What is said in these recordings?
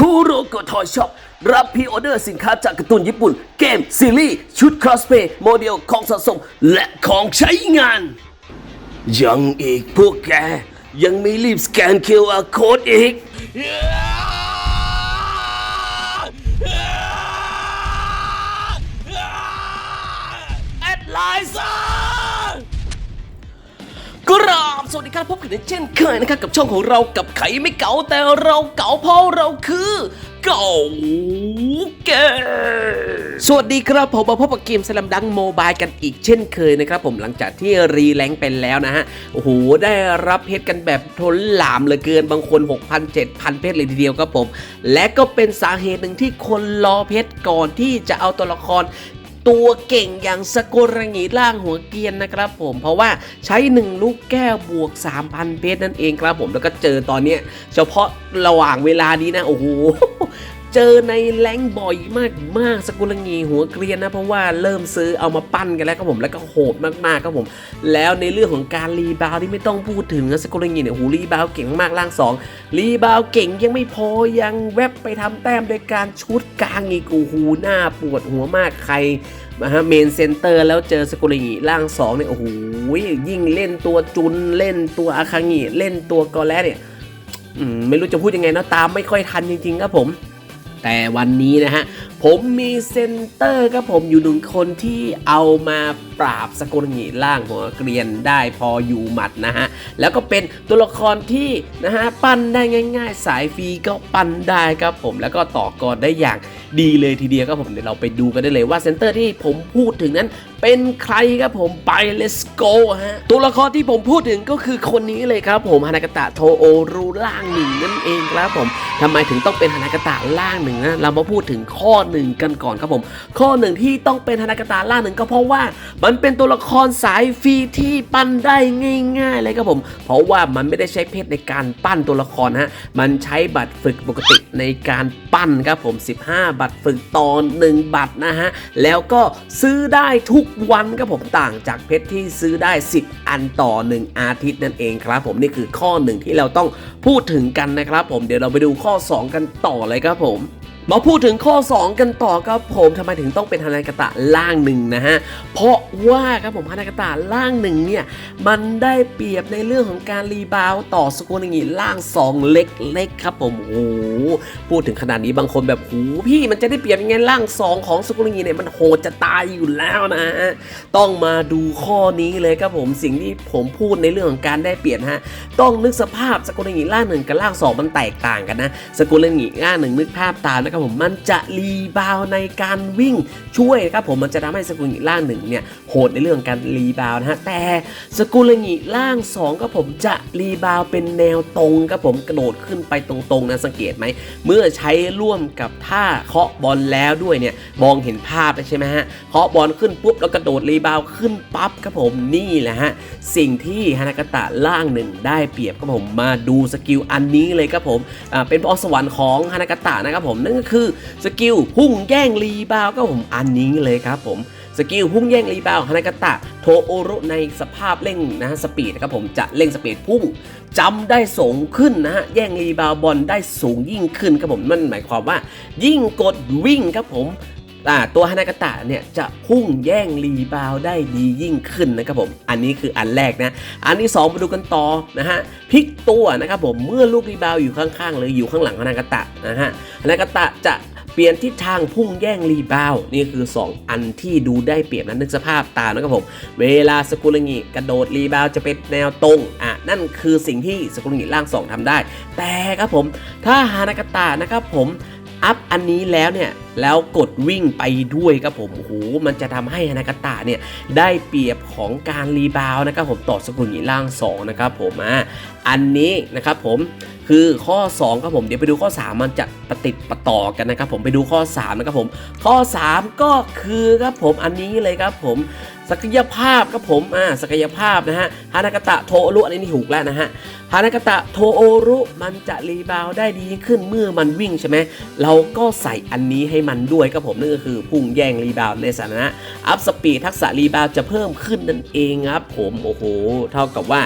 คูโรโกทอยช็อปรับพรีออเดอร์สินค้าจากการ์ตูนญี่ปุ่น เกม ซีรีส์ ชุดครอสเพย์โมเดลของสะสม และของใช้งาน ยังอีกพวกแก ยังไม่รีบสแกน QR Code อีก แอดไลน์ซ่กราบ สวัสดีครับพบกันเช่นเคยนะครับกับช่องของเรากับไขไม่เก๋าแต่เราเก๋าเพราะเราคือเก๋าเกมสวัสดีครับผมมาพบกับเกมสลัมดังโมบายกันอีกเช่นเคยนะครับผมหลังจากที่รีแลงค์ไปแล้วนะฮะโอ้โหได้รับเพชรกันแบบทนหลามเหลือเกินบางคน 6,000 7,000 เพชรเลยทีเดียวครับผม และก็เป็นสาเหตุหนึ่งที่คนรอเพชรก่อนที่จะเอาตัวละคร ตัวเก่งอย่างสกุลงีล่างหัวเกียนนะครับผมเพราะว่าใช้ 1 ลูกแก้วบวก 3,000 เพชรนั่นเองครับผมแล้วก็เจอตอนเนี้ยเฉพาะระหว่างเวลานี้นะ โอ้โห เจอในแรงบ่อยมากมากสกุลงีหัวเกรียนนะเพราะว่าเริ่มซื้อเอามาปั้นกันแล้วครับผมแล้วก็โหดมากๆครับผม แล้วในเรื่องของการรีบาวที่ไม่ต้องพูดถึงนะสกุลงีเนี่ยโอ้โหรีบาวเก่งมากล่างสองรีบาวเก่งยังไม่พอยังแวบไปทำแต้มโดยการชุดกลางอีกโอ้โหน้าปวดหัวมากใครนะฮะเมนเซนเตอร์แล้วเจอสกุลงิร่างสองเนี่ยโอ้โหยิ่งเล่นตัวจุนเล่นตัวอาคางิเล่นตัวกอแลเนี่ยอืมไม่รู้จะพูดยังไงเนะตามไม่ค่อยทันจริงๆครับผม แต่วันนี้นะฮะ ผมมีเซนเตอร์ครับผมอยู่หนึ่งคนที่เอามาปราบสกุลงิล่างหัวเกรียนได้พออยู่หมัดนะฮะ แล้วก็เป็นตัวละครที่นะฮะ ปั้นได้ง่าย ๆ สายฟรีก็ปั้นได้ครับผมแล้วก็ต่อกรได้อย่าง ดีเลยทีเดียวครับผมเดี๋ยวเราไปดูกันได้เลยว่าเซนเตอร์ที่ผมพูดถึงนั้น เป็นใครครับผมไป let's go ฮะตัวละครที่ผมพูดถึงก็คือคนนี้เลยครับผมฮานากาตะโทโอรูล่างหนึ่งนั่นเองครับผมทำไมถึงต้องเป็นฮานากาตะล่างหนึ่งนะเรามาพูดถึงข้อหนึ่งกันก่อนครับผม ข้อหนึ่งที่ต้องเป็นฮานากาตะล่างหนึ่งก็เพราะว่ามันเป็นตัวละครสายฟรีที่ปั้นได้ง่าย ๆ เลยครับผม เพราะว่ามันไม่ได้ใช้เพชรในการปั้นตัวละครฮะมันใช้บัตรฝึกปกติในการปั้นครับผม 15บัตรฝึกตอน1บัตรนะฮะ แล้วก็ซื้อได้ทุกวันครับผมต่างจากเพชรที่ซื้อได้ 10 อันต่อ 1 อาทิตย์นั่นเองครับ ผมนี่คือข้อหนึ่งที่เราต้องพูดถึงกันนะครับ ผมเดี๋ยวเราไปดูข้อ 2 กันต่อเลยครับผม มาพูดถึงข้อ 2 กันต่อครับผมทำไมถึงต้องเป็นฮานากาตะล่างหนึ่งนะฮะ เพราะว่าครับผมฮานากาตะล่างหนึ่งเนี่ย มันได้เปรียบในเรื่องของการรีบาวต่อสกุลงีล่าง 2 เล็กๆครับผมโอ้โหพูดถึงขนาดนี้บางคนแบบโอ้พี่มันจะได้เปรียบยังไงล่าง 2 ของสกุลงีเนี่ยมันโหดจะตายอยู่แล้วนะฮะต้องมาดูข้อนี้เลยครับผมสิ่งที่ผมพูดในเรื่องของการได้เปรียบฮะต้องนึกสภาพสกุลงีล่างหนึ่งกับล่างสองมันแตกต่างกันนะสกุลงีล่างหนึ่งนึกภาพตามนะครับผมมันจะรีบาวในการวิ่งช่วยนะครับผมมันจะทำให้สกุลงีล่างหนึ่งเนี่ยโหดในเรื่องการรีบาวนะฮะแต่สกุลงีล่างสองก็ผมจะรีบาวเป็นแนวตรงครับผมกระโดดขึ้นไปตรงๆนะสังเกตไหมเมื่อใช้ร่วมกับท่าเคาะบอลแล้วด้วยเนี่ยมองเห็นภาพใช่ไหมฮะเคาะบอลขึ้นปุ๊บแล้วกระโดดรีบาวขึ้นปั๊บครับผมนี่แหละฮะสิ่งที่ฮานากาตะล่างหนึ่งได้เปรียบครับผมมาดูสกิลอันนี้เลยครับผมเป็นพรสวรรค์ของฮานากาตะนะครับผมนั่นก็คือสกิลพุ่งแย่งรีบาวก็ผมอันนี้เลยครับผมสกิลพุ่งแย่งรีบาวฮานากาตะโทโอรุในสภาพเร่งนะฮะสปีดนะครับผมจะเร่งสปีดพุ่งจำได้สูงขึ้นนะฮะแย่งรีบาวบอลได้สูงยิ่งขึ้นครับผมมันหมายความว่า ยิ่งกดวิ่งครับผม ตัวฮานากาตะเนี่ยจะพุ่งแย่งรีบาวได้ดียิ่งขึ้นนะครับผม อันนี้คืออันแรกนะ อันที่2มาดูกันต่อนะฮะพลิกตัวนะครับผมเมื่อลูกรีบาวอยู่ข้างๆหรืออยู่ข้างหลังฮานากาตะนะฮะฮานากาตะจะเปลี่ยนทิศทางพุ่งแย่งรีบาวนี่คือ 2 อันที่ดูได้เปรียบนะนึกสภาพตามนะครับผม เวลาสกุลงิกระโดดรีบาวจะเป็นแนวตรงอะนั่นคือสิ่งที่สกุลงิล่าง 2ทำได้ แต่ครับผมถ้าฮานากาตะนะครับผมอัพอันนี้แล้วเนี่ยแล้วกดวิ่งไปด้วยครับผม โอ้โห มันจะทำให้ฮานากาตะเนี่ย ได้เปรียบของการรีบาวนะครับผมต่อสกุลหญิล่าง 2 นะครับผมอะอันนี้นะครับผมคือข้อ 2 ครับผม เดี๋ยวไปดูข้อ 3 มันจะประติดประต่อกันนะครับผมไปดูข้อ 3 นะครับผม ข้อ 3 ก็คือครับผมอันนี้เลยครับผมศักยภาพครับผมอ่าศักยภาพนะฮะฮานากาตะโทโอรุอันนี้นี่ถูกแล้วนะฮะฮานากาตะโทโอรุมันจะรีบาวได้ดีขึ้นเมื่อมันวิ่งใช่ไหมเราก็ใส่อันนี้ให้มันด้วยครับผมนั่นก็คือพุ่งแย่งรีบาวในสถานะอัพสปีดทักษะรีบาวจะเพิ่มขึ้นนั่นเองครับผมโอ้โห เท่ากับว่า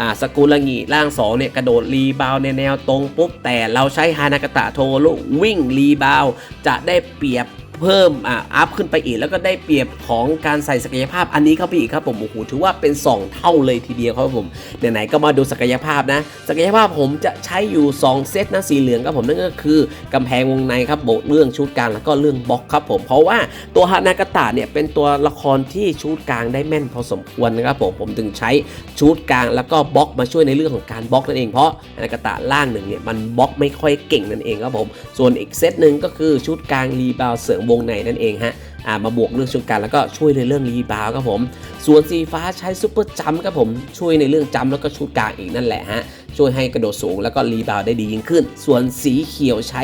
อ่าสกุลงีร่างสองเนี่ยกระโดดรีบาวในแนวตรงปุ๊บแต่เราใช้ฮานากตะโทโรวิ่งรีบาวจะได้เปรียบ เพิ่มอ่าอัพขึ้นไปอีก แล้วก็ได้เปรียบของการใส่ศักยภาพอันนี้เข้าไปอีกครับผมโอ้โหถือว่าเป็น 2 เท่าเลยทีเดียวครับผมไหนๆก็มาดูศักยภาพนะ ศักยภาพผมจะใช้อยู่ 2 เซตนะสีเหลืองครับผมนั่นก็คือกำแพงวงในครับโบกเรื่องชุดกลางแล้วก็เรื่องบล็อกครับผมเพราะว่าตัวฮานากาตะเนี่ยเป็นตัวละครที่ชุดกลางได้แม่นพอสมควรนะครับผมผมถึงใช้ชุดกลางแล้วก็บล็อกมาช่วยในเรื่องของการบล็อกนั่นเองเพราะฮานากาตะล่างหนึ่งเนี่ยมันบล็อกไม่ค่อยเก่งนั่นเองครับผมส่วนอีกเซตหนึ่งก็คือชุดกลางรีบาวเสริมวงในนั่นเองฮะมาบวกเรื่องชุดกลางแล้วก็ช่วยในเรื่องรีบาวครับผม ส่วนสีฟ้าใช้ซุปเปอร์จัมป์ครับผมช่วยในเรื่องจัมป์แล้วก็ชุดกลางอีกนั่นแหละฮะช่วยให้กระโดดสูงแล้วก็รีบาวได้ดียิ่งขึ้น ส่วนสีเขียวใช้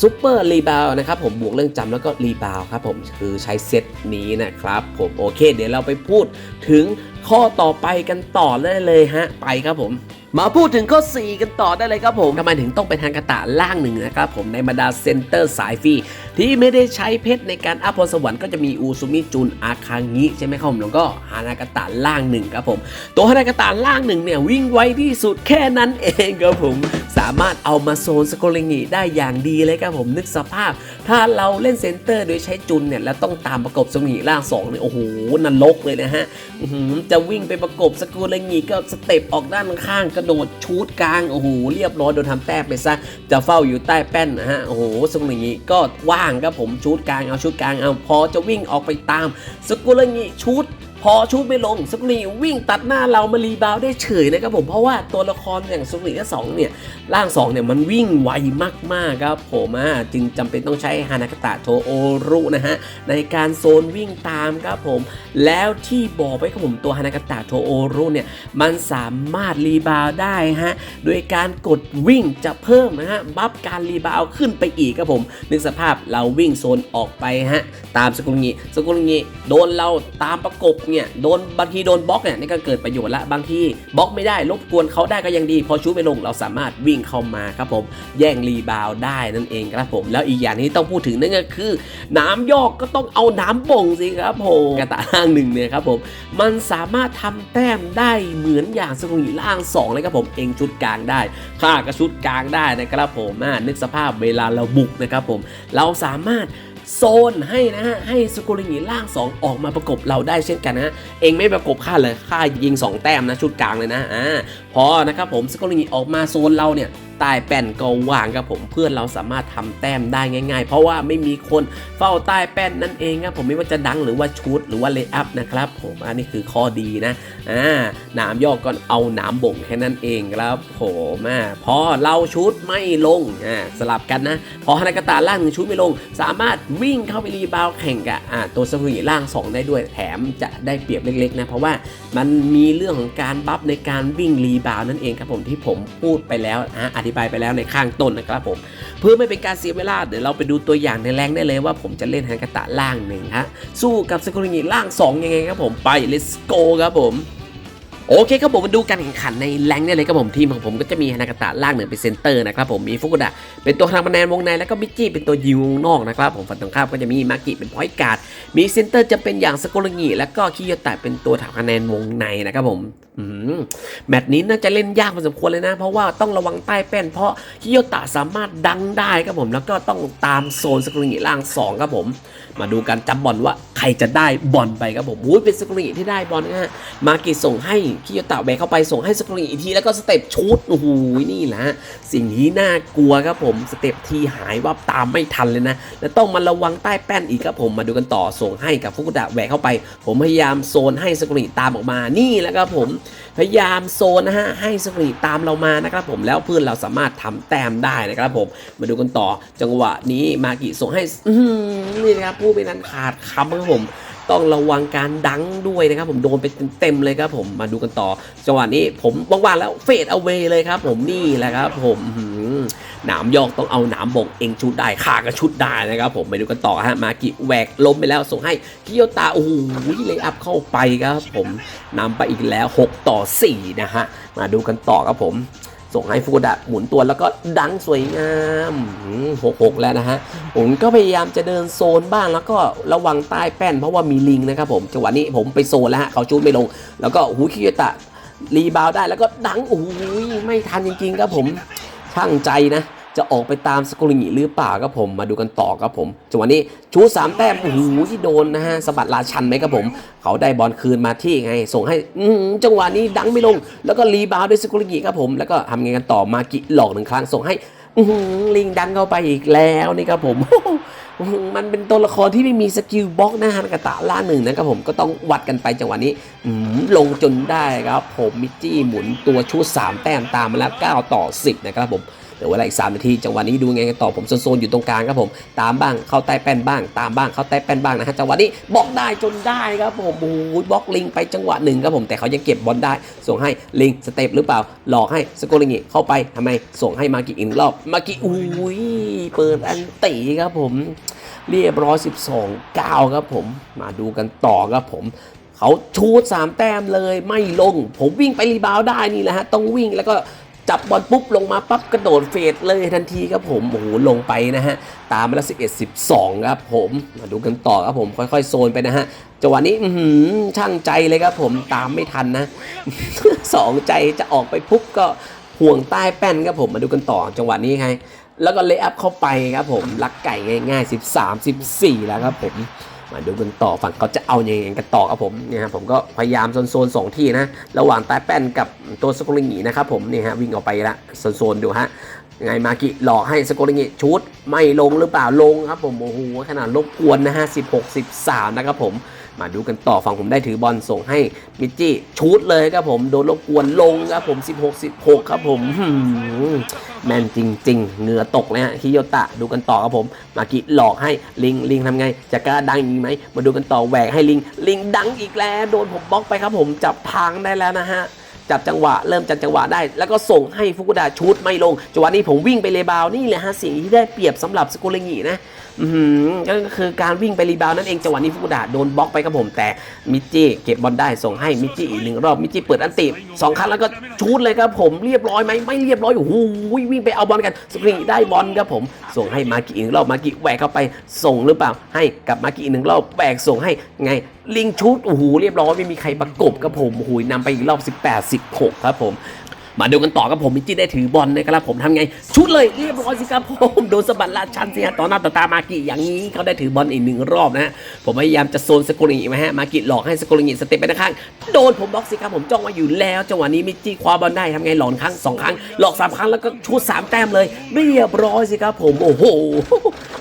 ซุปเปอร์รีบาวนะครับผมบวกเรื่องจัมป์แล้วก็รีบาวครับผมคือใช้เซตนี้นะครับผมโอเค เดี๋ยวเราไปพูดถึงข้อต่อไปกันต่อได้เลยฮะไปครับผม มาพูดถึงข้อ 4 กันต่อได้เลยครับผมทำไมถึงต้องเป็นทางกระตะล่างหนึ่งนะครับผมในบรรดาเซนเตอร์สายฟรีที่ไม่ได้ใช้เพชรในการอัพพรสวรรค์ก็จะมีอูซุมิจุนอาคางิใช่ไหมครับผมแล้วก็ฮานากาตะล่างหนึ่งครับผม ตัวฮานากาตะล่างหนึ่งเนี่ยวิ่งไวที่สุดแค่นั้นเองครับผมามารถเอามาโซนสโกเลงิได้อย่างดีเลยครับผมนึกสภาพ ถ้าเราเล่นเซนเตอร์โดยใช้จุนเนี่ยแล้วต้องตามประกบสโกเลงิล่างสองเนี่ยโอ้โหนรกเลยนะฮะจะวิ่งไปประกบสกุลงีก็สเต็ปออกด้านข้างกระโดดชูดกลางโอ้โหเรียบร้อยโดนทำแต้มไปซะจะเฝ้าอยู่ใต้แป้นนะฮะโอ้โหสกุลงีก็ว่างครับผมชูดกลางเอาชูดกลางเอาพอจะวิ่งออกไปตามสกุลงีชูด พอชูดไม่ลงสกุลงีวิ่งตัดหน้าเรามารีบาวได้เฉยนะครับผมเพราะว่าตัวละครอย่างสกุลงีสองเนี่ยร่าง2เนี่ยมันวิ่งไวมากๆครับผมจึงจำเป็นต้องใช้ฮานากาตะโทโอรุนะฮะในการโซนวิ่งตามครับผม แล้วที่บอกไปครับผมตัวฮานากาตะโทโอรุเนี่ยมันสามารถรีบาวได้ฮะโดยการกดวิ่งจะเพิ่มนะฮะบัฟการรีบาวขึ้นไปอีกครับผมนึกสภาพเราวิ่งโซนออกไปฮะตามสกุลงีสกุลงีโดนเราตามประกบเนี่ยโดนบางทีโดนบล็อกเนี่ยนี่ก็เกิดประโยชน์ละบางทีบล็อกไม่ได้รบกวนเขาได้ก็ยังดี พอชูไปลงเราสามารถวิ่งเข้ามาครับผมแย่งรีบาวได้นั่นเองครับผม แล้วอีกอย่างที่ต้องพูดถึงนั่นก็คือ น้ำยอกก็ต้องเอาน้ำบ่งสิครับผมกระตะล่างหนึ่งเนี่ยครับผมมันสามารถทำแต้มได้เหมือนอย่างสกุลีล่างสองเลยครับผมเองชุดกลางได้ข้าก็ชุดกลางได้นะครับผมอ่านึกสภาพเวลาเราบุกนะครับผมเราสามารถ โซนให้นะฮะ ให้สกุลิงีล่าง 2 ออกมาประกบเราได้เช่นกันนะฮะเองไม่ประกบข้าเลยข้ายิง 2 แต้มนะชุดกลางเลยนะอ่าพอนะครับผมสกุลิงีออกมาโซนเราเนี่ย ใต้แป้นก็วางครับผมเพื่อนเราสามารถทำแต้มได้ง่าย ๆ เพราะว่าไม่มีคนเฝ้าใต้แป้นนั่นเองครับผมไม่ว่าจะดังหรือว่าชุดหรือว่าเลย์อัพนะครับผมอันนี้คือข้อดีนะอ่าหนามยอกก็เอาหนามบ่งแค่นั้นเองครับผมอ่าพอเราชุดไม่ลงอ่าสลับกันนะ พอฮานากาตาล่างหนึ่งชุดไม่ลง สามารถวิ่งเข้าไปรีบาวแข่งกับอ่าตัวสมุนล่าง 2 ได้ด้วยแถมจะได้เปรียบเล็กๆนะเพราะว่ามันมีเรื่องของการบัฟในการวิ่งรีบาวนั่นเองครับผมที่ผมพูดไปแล้วอ่าอธิบายไปแล้วในข้างต้นนะครับผม เพื่อไม่เป็นการเสียเวลาเดี๋ยวเราไปดูตัวอย่างในแรงได้เลยว่าผมจะเล่นฮันกตะล่างหนึ่งฮะสู้กับสกุลงิล่าง2ยังไงครับผมไป let's go ครับผม โอเคครับผมมาดูการแข่งขันในแรงได้เลยครับผมทีมของผมก็จะมีฮานากาตะล่างหนึ่งเป็นเซนเตอร์นะครับผมมีฟุกุดะเป็นตัวทำคะแนนวงในแล้วก็มิจิเป็นตัวยิงวงนอกนะครับผมฝั่งตรงข้ามก็จะมีมากิเป็นพอยต์การ์ดมีเซนเตอร์จะเป็นอย่างสกุลงิแล้วก็คิโยตะเป็นตัวทำคะแนนวงในนะครับผมแมตช์นี้น่าจะเล่นยากพอสมควรเลยนะ เพราะว่าต้องระวังใต้แป้น เพราะคิโยตะสามารถดังได้ครับผมแล้วก็ต้องตามโซนสกุลงิล่างสองครับผมมาดูกันจับบอลว่าใครจะได้บอลไปครับผมอุ้ยเป็นสกุลิที่ได้บอลนะฮะมากิส่งให้คิโยตะแบกเข้าไปส่งให้สกุลิอีกทีแล้วก็สเต็ปชุดโอ้โหนี่แหละสิ่งที่น่ากลัวครับผมสเต็ปทีหายวับตามไม่ทันเลยนะแล้วต้องมาระวังใต้แป้นอีกครับผมมาดูกันต่อส่งให้กับฟุกุดะแหวกเข้าไป ผมพยายามโซนให้สกุลิตามออกมานี่แหล้วครับผมพยายามโซนนะฮะให้สกุลิตามเรามานะครับผมแล้วเพื่อนเราสามารถทำแต้มได้นะครับผมมาดูกันต่อจังหวะนี้มากิส่งให้นี่นะครับผู้เป็นนันขาดคำครับผม ต้องระวังการดังด้วยนะครับ ผมโดนไปเต็มๆเลยครับผมมาดูกันต่อจังหวะนี้ผมว่างๆแล้วเฟดเอาเวเลยครับ ผมนี่แหละครับ ผมหนามยอกต้องเอาหนามบงเองชุดได้ขาก็ชุดได้นะครับ ผมไปดูกันต่อฮะมากิแหวกล้มไปแล้วส่งให้กิโยตาโอ้โหเลยอัพเข้าไปครับ ผมนำไปอีกแล้ว 6 ต่อ 4 นะฮะมาดูกันต่อครับผม ส่งให้ฟูกุดะหมุนตัวแล้วก็ดังสวยงามหกหกแล้วนะฮะผมก็พยายามจะเดินโซนบ้างแล้วก็ระวังใต้แป้นเพราะว่ามีลิงนะครับผมจังหวะนี้ผมไปโซนแล้วฮะเขาจูดไม่ลง แล้วก็หูคิโยตะรีบาวได้แล้วก็ดังโอ้ยไม่ทันจริงๆครับผมช่างใจนะ จะออกไปตามสกุลิงิหรือเปล่าครับผมมาดูกันต่อครับผมจังหวะนี้ชูสามแต้มโอ้โหที่โดนนะฮะสะบัดราชันไหมครับผม เขาได้บอลคืนมาที่ไง ส่งให้อจังหวะนี้ดังไม่ลง แล้วก็รีบาวด้วยสกุลิงิครับผม แล้วก็ทำไงกันต่อมากิหลอกหนึ่งครั้งส่งให้ลิงดังเข้าไปอีกแล้วนี่ครับผมมันเป็นตัวละครที่ไม่มีสกิลบล็อกนะฮะกระตะล่าหนึ่งนะครับผมก็ต้องวัดกันไปจังหวะนี้ลงจนได้ครับผมมิจี้หมุนตัวชุด3แต้มตามมาแล้ว 9 ต่อ 10 นะครับผม ลือเวลาอีก 3 นาทีจังหวะนี้ดูไงกันต่อผมโซนๆอยู่ตรงกลางครับผมตามบ้างเข้าใต้แป้นบ้าง ตามบ้างเข้าใต้แป้นบ้างนะฮะจังหวะนี้บล็อกได้จนได้ครับผมโอ้โหบล็อกลิงไปจังหวะหนึ่งครับผมแต่เขายังเก็บบอลได้ ส่งให้ลิงสเต็ปหรือเปล่า หลอกให้สโกลิงิเข้าไปทำไมส่งให้มากิอีกหนึ่งรอบมากิอุ้ยเปิดอันตีครับผมเรียบร้อย 12 9 ครับผม มาดูกันต่อครับผม เขาชูด3แต้มเลยไม่ลง ผมวิ่งไปรีบาวด์ได้นี่แหละฮะ ต้องวิ่งแล้วก็ จับบอลปุ๊บลงมาปั๊บกระโดดเฟดเลยทันทีครับผมโอ้โหลงไปนะฮะตามมาแล้ว11 12 ครับผมมาดูกันต่อครับผมค่อยๆโซนไปนะฮะจังหวะนี้หือช่างใจเลยครับผมตามไม่ทันนะสองใจจะออกไปปุ๊บก็ห่วงใต้แป้นครับผมมาดูกันต่อจังหวะนี้ไงแล้วก็เลย์อัพเข้าไปครับผมลักไก่ง่ายๆ 13 14 แล้วครับผม มาดูกันต่อฝั่งเขาจะเอาอยังไงกันต่อครับผมเนี่ยฮะผมก็พยายามโซนโซนสองที่นะ ระหว่างใต้แป้นกับตัวสกุลิงีนะครับผมเนี่ยฮะวิ่งออกไปละโซนโซนๆดูฮะไงมากิหลอกให้สกุลิงีชุดไม่ลงหรือเปล่าลงครับผมโอ้โหขนาดรบกวนนะฮะสิบหกสิบสามนะครับผม มาดูกันต่อฝั่งผมได้ถือบอลส่งให้มิจจี้ชูดเลยครับผมโดนรบกวนลงครับผม 16 16 ครับผมแมนจริง ๆ เหงื่อตกเลยฮะคิโยตะดูกันต่อครับผมมากิหลอกให้ลิงลิงทำไงจะกล้าดังอีกไหมมาดูกันต่อแหวกให้ลิงลิงดังอีกแล้วโดนผมบล็อกไปครับผมจับทางได้แล้วนะฮะจับจังหวะเริ่มจับจังหวะได้ แล้วก็ส่งให้ฟุกุดะชูดไม่ลงจังหวะนี้ผมวิ่งไปเลบาวนี่แหละฮะสิ่งที่ได้เปรียบสำหรับสกุลงินะ ก็คือการวิ่งไปรีบาวด์นั่นเองจังหวะนี้ฟุกุดะโดนบล็อกไปครับผมแต่มิจจี้เก็บบอลได้ส่งให้มิจจี้อีกหนึ่งรอบมิจจี้เปิดอันติสองครั้งแล้วก็ชูดเลยครับผมเรียบร้อยไหมไม่เรียบร้อยโอ้โหวิ่งไปเอาบอลกันสกรีได้บอลครับผมส่งให้มากิอีกหนึ่งรอบมากิแหวกเข้าไปส่งหรือเปล่า ให้กับมากิอีกหนึ่งรอบแหวกส่งให้ไงลิงชูดโอ้โหเรียบร้อยไม่มีใครประกบครับผมโอ้โหนำไปอีกรอบ 18 16 ครับผม มาดูกันต่อครับผมมิจจี้ได้ถือบอลนะครับผมทำไง ชุดเลยเรียบร้อยสิครับผมโดนสะบัดลาชันสิฮะต่อหน้าต่อตามากิอย่างนี้เขาได้ถือบอลอีกหนึ่งรอบนะฮะผมพยายามจะโซนสกุลิงิมาฮะมากิหลอกให้สกุลิงิสเต็ปไปด้านข้างโดนผมบล็อกสิครับผมจ้องไว้อยู่แล้วจังหวะนี้มิจจี้คว้าบอลได้ทำไงหลอกครั้งสองครั้งหลอกสามครั้งแล้วก็ชุดสามแต้มเลยเรียบร้อยสิครับผมโอ้โห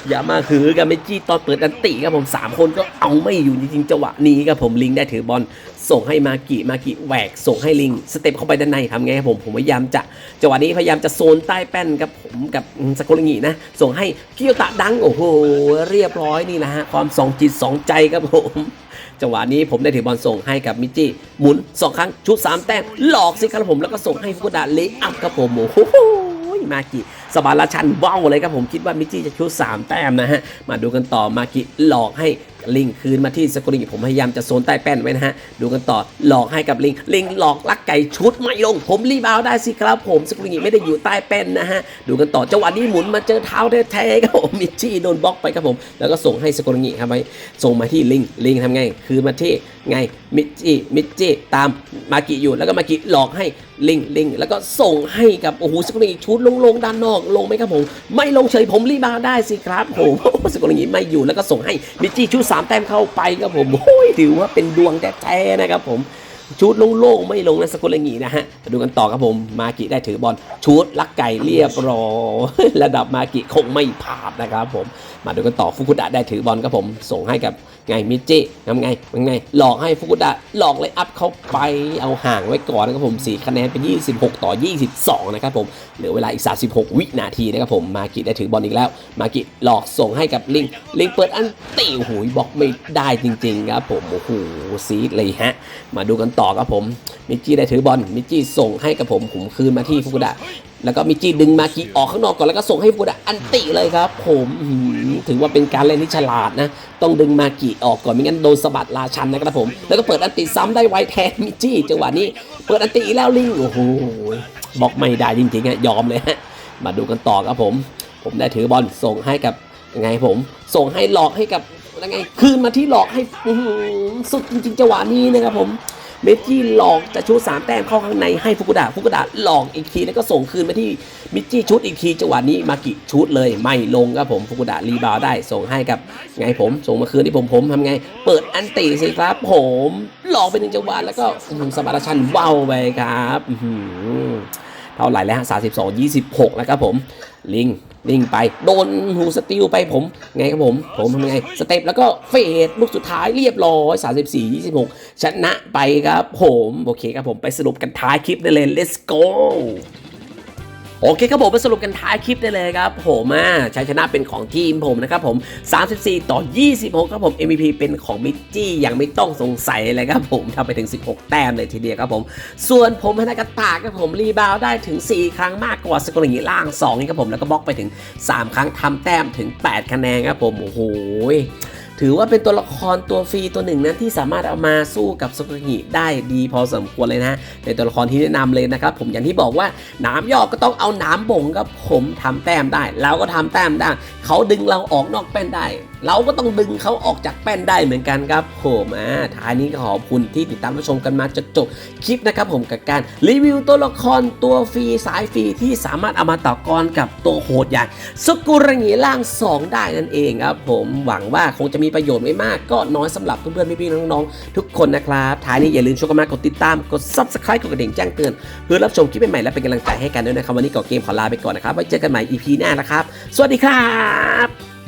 อย่ามาหือกับมิจจี้ตอนเปิดอันติครับผมสามคนก็เอาไม่อยู่จริงๆจังหวะนี้ครับผมลิงได้ถือบอล ส่งให้มากิมากิแหวกส่งให้ลิงสเต็ปเข้าไปด้านในทำไงครับผมผมพยายามจะจังหวะนี้พยายามจะโซนใต้แป้นกับผมกับสกุลงินะ ส่งให้คิโยตะดังโอ้โหเรียบร้อยนี่แหละฮะความสองจิตสองใจครับผมจังหวะนี้ผมได้ถือบอลส่งให้กับมิจิหมุนสองครั้งชุดสามแต้มหลอกสิครับผมแล้วก็ส่งให้ฟุกุดะเลย์อัพครับผมโอ้โหมากิสบาราชันเบ้าเลยครับผมคิดว่ามิจิจะชุดสามแต้มนะฮะมาดูกันต่อมากิหลอกให้ ลิงคืนมาที่สกุลิงผมพยายามจะโซนใต้แป้นไว้นะฮะ ดูกันต่อหลอกให้กับลิง ลิงหลอกลักไก่ชุดไม่ลง ผมรีบาวด์ได้สิครับผมสกุลิงไม่ได้อยู่ใต้แป้นนะฮะ ดูกันต่อจังหวะนี้หมุนมาเจอเท้าแท้ๆครับผมมิจิโดนบล็อกไปครับผม แล้วก็ส่งให้สกุลิงครับไปส่งมาที่ลิง ลิงทำไง คืนมาที่ไงมิจิมิจิตามมากิอยู่แล้วก็มากิหลอกให้ลิงลิงแล้วก็ส่งให้กับโอ้โหสกุลิงชุดลงลงด้านนอกลงไหมครับผม ไม่ลงเฉยผมรีบาวด์ได้สิครับโอ้โหสกุลิงไม่อยู่แล้วก็ส่งให้มิจิชุดสามแต้มเข้าไปครับผมโอ้ยถือว่าเป็นดวงแท้ๆนะครับผมชุดโล่งๆไม่ลงนะสกุลงีนะฮะมาดูกันต่อครับผมมากิได้ถือบอลชุดลักไก่เรียบร้อยระดับมากิคงไม่พลาดนะครับผมมาดูกันต่อฟุกุดะได้ถือบอลครับผม ส่งให้กับไงมิจิทำไงเป็นไง หลอกให้ฟุกุดะหลอกเลยอัพเข้าไปเอาห่างไว้ก่อนนะครับผม4คะแนนเป็น 26 ต่อ 22 นะครับผมเหลือเวลาอีก 36 วินาทีนะครับผมมากิได้ถือบอลอีกแล้ว มากิหลอกส่งให้กับลิงลิงเปิดอันตีหูยบล็อกไม่ได้จริงๆครับผมโอ้โหซีดเลยฮะ มาดูกันต่อครับผมมิจิได้ถือบอลมิจิส่งให้กับผมผมคืนมาที่ฟุกุดะ แล้วก็มิจิดึงมากิออกข้างนอกก่อนแล้วก็ส่งให้ฟุกุดะอันติเลยครับ ผมถือว่าเป็นการเล่นที่ฉลาดนะ ต้องดึงมากิออกก่อนไม่งั้นโดนสะบัดราชันนะครับผม แล้วก็เปิดอันติซ้ำได้ไวแทนมิจิจังหวะนี้ เปิดอันติแล้วลิงโอ้โหบอกไม่ได้จริงๆอะยอมเลยฮะมาดูกันต่อครับผม ผมได้ถือบอลส่งให้กับยังไงผม ส่งให้หลอกให้กับยังไงคืนมาที่หลอกให้สุดจริงๆจังหวะนี้นะครับผม เมจิหลอกจะชุดสามแต้มเข้าข้างในให้ฟุกุดะฟุกุดะหลอกอีกทีแล้วก็ส่งคืนไปที่มิจิชุดอีกทีจังหวะนี้มากิชุดเลยไม่ลงครับผมฟุกุดะรีบาวได้ส่งให้กับไงผมส่งมาคืนที่ผมผมทำไง เปิดอันติสิครับผมหลอกไปหนึ่งจังหวะแล้วก็สมาร์ชันว้าไปครับอื้อหือเท่าไหร่แล้วฮะสามสิบสองยี่สิบหกแล้วครับผมลิง ดิ่งไปโดนหูสติลไปผม ไงครับผม ผมทำไง สเต็ปแล้วก็เฟดลูกสุดท้ายเรียบร้อย 34 26 ชนะไปครับผม โอเคครับผมไปสรุปกันท้ายคลิปได้เลย let's go โอเคครับผมไปสรุปกันท้ายคลิปได้เลยครับผมอะชัยชนะเป็นของทีมผมนะครับผม 34 ต่อ 26 ครับผม MVP เป็นของมิจจี้ยังไม่ต้องสงสัยเลยครับผมทำไปถึง 16 แต้มเลยทีเดียวครับผม ส่วนผมพนักตาครับผมรีบาวได้ถึง 4 ครั้งมากกว่าสกอร์นี้ล่าง2นี่ครับผมแล้วก็บล็อกไปถึง 3 ครั้งทำแต้มถึง 8 คะแนนครับผมโอ้โห ถือว่าเป็นตัวละครตัวฟรีตัวหนึ่งนะที่สามารถเอามาสู้กับสุกหิได้ดีพอสมควรเลยนะเป็นตัวละครที่แนะนำเลยนะครับ ผมอย่างที่บอกว่าน้ำยอกก็ต้องเอาหน้ำบ่งครับผมทำแต้มได้เราก็ทำแต้มได้ เขาดึงเราออกนอกแป้นได้ เราก็ต้องดึงเขาออกจากแป้นได้เหมือนกันครับผมอ่าท้ายนี้ขอบคุณที่ติดตามรับชมกันมาจนจบคลิปนะครับผมกับการรีวิวตัวละครตัวฟรีสายฟรีที่สามารถเอามาต่อกรกับตัวโหดอย่างสกุระงีล่าง 2 ได้นั่นเองครับผมหวังว่าคงจะมีประโยชน์ไม่มาก ก็น้อยสำหรับเพื่อนๆพี่ๆน้องๆ ทุกคนนะครับท้ายนี้อย่าลืมช่วยกันมากดติดตามกด subscribe กดกระดิ่งแจ้งเตือนเพื่อรับชมคลิปใหม่ๆและเป็นกำลังใจให้กันด้วยนะครับวันนี้ก่อเกมขอลาไปก่อนนะครับไว้เจอกันใหม่ EP หน้านะครับ สวัสดีครับ